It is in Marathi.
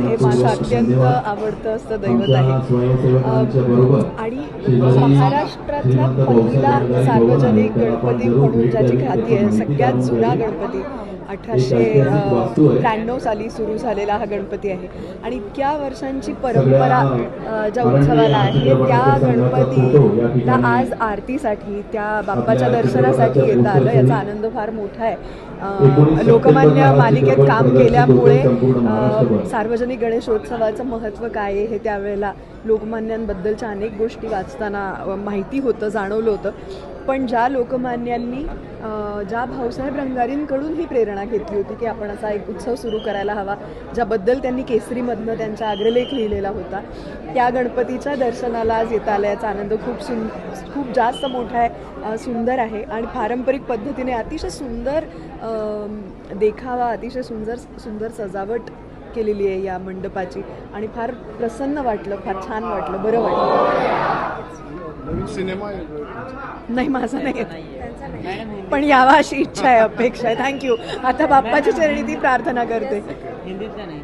हे माझं अत्यंत आवडतं असं दैवत आहे. आणि महाराष्ट्रातला पहिला सार्वजनिक गणपती म्हणून ज्याची ख्याती आहे सगळ्यात जुना गणपती. अठराशे त्र्याण्णव साली सुरू झालेला हा गणपती आहे. आणि इतक्या वर्षांची परंपरा ज्या उत्सवाला आहे त्या गणपतीला आज आरतीसाठी त्या बाप्पाच्या दर्शनासाठी येता आलं याचा आनंद फार मोठा आहे. लोकमान्य मालिकेत काम केल्यामुळे सार्वजनिक गणेशोत्सवाचं महत्त्व काय आहे हे त्यावेळेला लोकमान्यांबद्दलच्या अनेक गोष्टी वाचताना असताना माहिती होतं जाणवलं होतं. पण ज्या लोकमान्यांनी ज्या भाऊसाहेब रंगारींकडून ही प्रेरणा घेतली होती की आपण असा एक उत्सव सुरू करायला हवा ज्याबद्दल त्यांनी केसरीमधनं त्यांचा अग्रलेख लिहिलेला होता. त्या गणपतीच्या दर्शनाला आज येता आल्याचा आनंद खूप सुं खूप जास्त मोठा आहे सुंदर आहे. आणि पारंपरिक पद्धतीने अतिशय सुंदर देखावा अतिशय सुंदर सुंदर सजावट केलेली आहे या मंडपाची. आणि फार प्रसन्न वाटलं फार छान वाटलं बरं वाटलं. नवीन सिनेमा नाही माझा नाही. येत. पण यावा अशी इच्छा आहे अपेक्षा आहे. थँक्यू आता बाप्पाच्या चरणी ती प्रार्थना करते. हिंदीतला नाही.